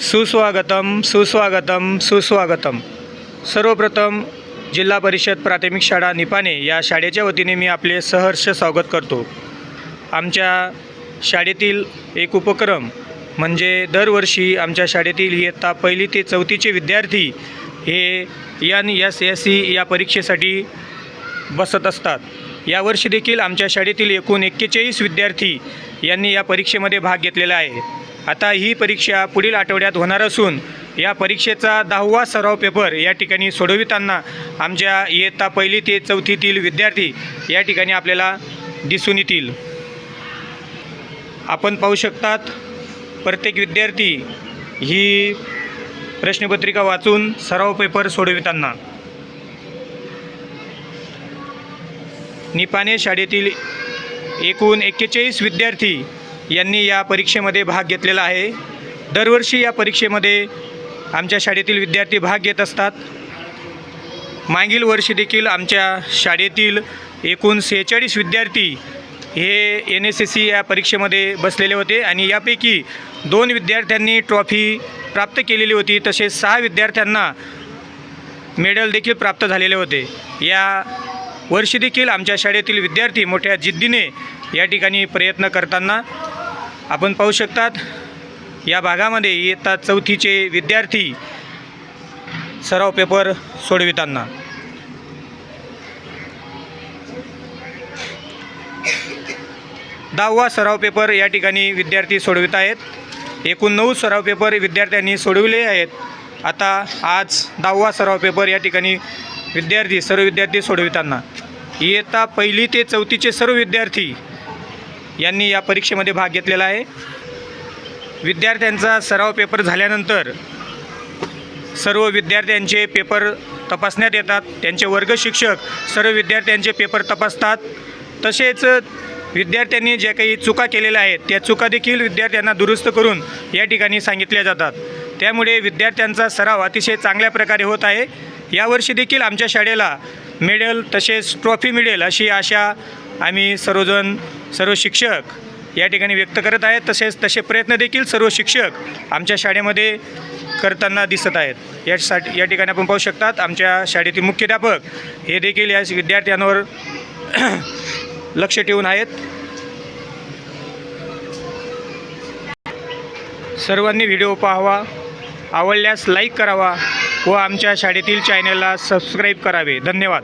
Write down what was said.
सुस्वागतम सुस्वागतम सुस्वागतम. सर्वप्रथम जिल्हा परिषद प्राथमिक शाळा निपाणे या शाळेच्या वतीने मी आपले सहर्ष स्वागत करतो. आमच्या शाळेतील एक उपक्रम म्हणजे दरवर्षी आमच्या शाळेतील इयत्ता पहिली ते चौथीचे विद्यार्थी हे एन एस एस सी या परीक्षेसाठी बसत असतात. यावर्षी देखील आमच्या शाळेतील एकूण एक्केचाळीस विद्यार्थी यांनी या परीक्षेमध्ये भाग घेतलेला आहे. आता ही परीक्षा पुढील आठवड्यात होणार असून या परीक्षेचा दहावा सराव पेपर या ठिकाणी सोडविताना आमच्या इयत्ता पहिली ते चौथीतील विद्यार्थी या ठिकाणी आपल्याला दिसून येतील. आपण पाहू शकतात प्रत्येक विद्यार्थी ही प्रश्नपत्रिका वाचून सराव पेपर सोडविताना. निपाणे शाळेतील एकूण एक्केचाळीस विद्यार्थी यांनी या परीक्षेमध्ये भाग घेतलेला आहे. दरवर्षी या परीक्षेमध्ये आमच्या शाळेतील विद्यार्थी भाग घेत असतात. मागील वर्षी देखील आमच्या शाळेतील एकूण सेहेचाळीस विद्यार्थी हे एन एस एस सी या परीक्षेमध्ये बसलेले होते आणि यापैकी दोन विद्यार्थ्यांनी ट्रॉफी प्राप्त केलेली होती तसेच सहा विद्यार्थ्यांना मेडल देखील प्राप्त झालेले होते. या वर्षी देखील आमच्या शाळेतील विद्यार्थी मोठ्या जिद्दीने या ठिकाणी प्रयत्न करताना आपण पाहू शकतात या भागामध्ये इयत्ता चौथीचे विद्यार्थी सराव पेपर सोडविताना. दहावा सराव पेपर या ठिकाणी विद्यार्थी सोडवित आहेत. एकूण नऊ सराव पेपर विद्यार्थ्यांनी सोडविले आहेत. आता आज दहावा सराव पेपर या ठिकाणी विद्यार्थी सर्व विद्यार्थी सोडविताना. इयत्ता पहिली ते चौथीचे सर्व विद्यार्थी यांनी या परीक्षेमध्ये भाग घेतलेला आहे. विद्यार्थ्यांचा सराव पेपर झाल्यानंतर सर्व विद्यार्थ्यांचे पेपर तपासण्यात येतात. त्यांचे वर्ग शिक्षक सर्व विद्यार्थ्यांचे पेपर तपासतात. तसेच विद्यार्थ्यांनी ज्या काही चुका केलेल्या आहेत त्या चुका देखील विद्यार्थ्यांना दुरुस्त करून या ठिकाणी सांगितल्या जातात. त्यामुळे विद्यार्थ्यांचा सराव अतिशय चांगल्या प्रकारे होत आहे. यावर्षी देखील आमच्या शाळेला मेडल तसेच ट्रॉफी मिळेल अशी आशा आम्ही सर्वजण सर्व शिक्षक या ठिकाणी व्यक्त करत आहेत. तसेच तसे प्रयत्न देखील सर्व शिक्षक आमच्या शाळेमध्ये करताना दिसत आहेत. यासाठी या ठिकाणी आपण पाहू शकतात आमच्या शाळेतील मुख्याध्यापक हे देखील या विद्यार्थ्यांवर लक्ष ठेवून आहेत. सर्वांनी व्हिडिओ पाहावा आवडल्यास लाईक करावा व आमच्या शाळेतील चॅनलला सबस्क्राईब करावे. धन्यवाद.